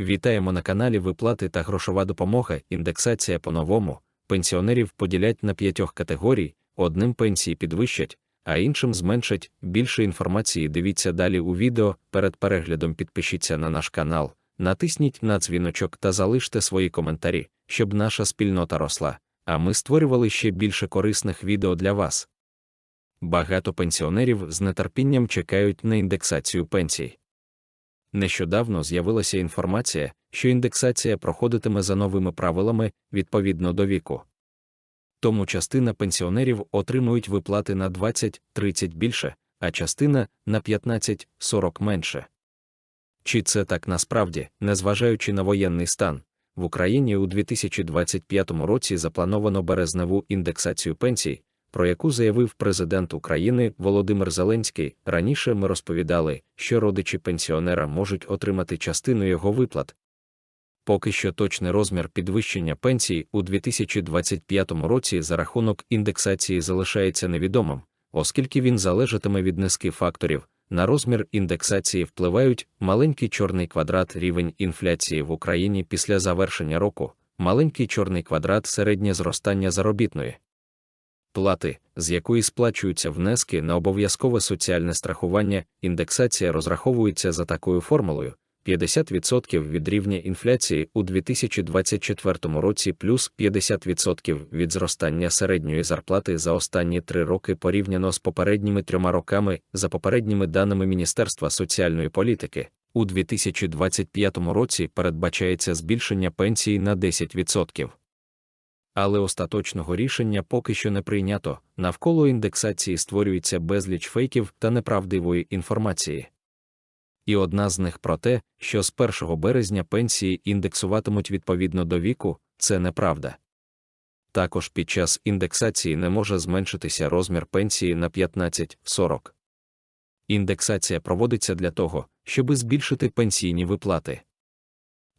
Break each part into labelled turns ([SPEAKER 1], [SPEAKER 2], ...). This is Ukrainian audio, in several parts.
[SPEAKER 1] Вітаємо на каналі Виплати та грошова допомога. Індексація по-новому. Пенсіонерів поділять на п'ятьох категорій, одним пенсії підвищать, а іншим зменшать. Більше інформації дивіться далі у відео. Перед переглядом підпишіться на наш канал, натисніть на дзвіночок та залиште свої коментарі, щоб наша спільнота росла, а ми створювали ще більше корисних відео для вас. Багато пенсіонерів з нетерпінням чекають на індексацію пенсій. Нещодавно з'явилася інформація, що індексація проходитиме за новими правилами відповідно до віку. Тому частина пенсіонерів отримують виплати на 20-30 більше, а частина на 15-40 менше. Чи це так насправді, незважаючи на воєнний стан, в Україні у 2025 році заплановано березневу індексацію пенсій, про яку заявив президент України Володимир Зеленський. Раніше ми розповідали, що родичі пенсіонера можуть отримати частину його виплат. Поки що точний розмір підвищення пенсій у 2025 році за рахунок індексації залишається невідомим, оскільки він залежатиме від низки факторів. На розмір індексації впливають маленький чорний квадрат рівень інфляції в Україні після завершення року, маленький чорний квадрат середнє зростання заробітної плати, з якої сплачуються внески на обов'язкове соціальне страхування, індексація розраховується за такою формулою: 50% від рівня інфляції у 2024 році плюс 50% від зростання середньої зарплати за останні три роки порівняно з попередніми трьома роками, за попередніми даними Міністерства соціальної політики. У 2025 році передбачається збільшення пенсії на 10% але остаточного рішення поки що не прийнято. Навколо індексації створюється безліч фейків та неправдивої інформації. І одна з них про те, що з 1 березня пенсії індексуватимуть відповідно до віку, це неправда. Також під час індексації не може зменшитися розмір пенсії на 15-40. Індексація проводиться для того, щоби збільшити пенсійні виплати.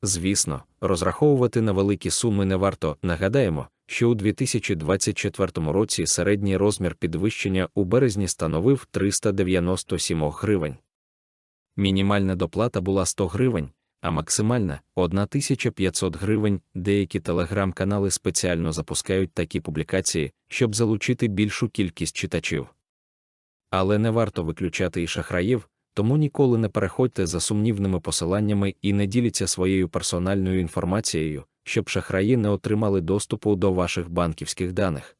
[SPEAKER 1] Звісно, розраховувати на великі суми не варто. Нагадаємо, що у 2024 році середній розмір підвищення у березні становив 397 гривень. Мінімальна доплата була 100 гривень, а максимальна 1500 гривень. Деякі телеграм-канали спеціально запускають такі публікації, щоб залучити більшу кількість читачів. Але не варто виключати і шахраїв, тому ніколи не переходьте за сумнівними посиланнями і не діліться своєю персональною інформацією, щоб шахраї не отримали доступу до ваших банківських даних.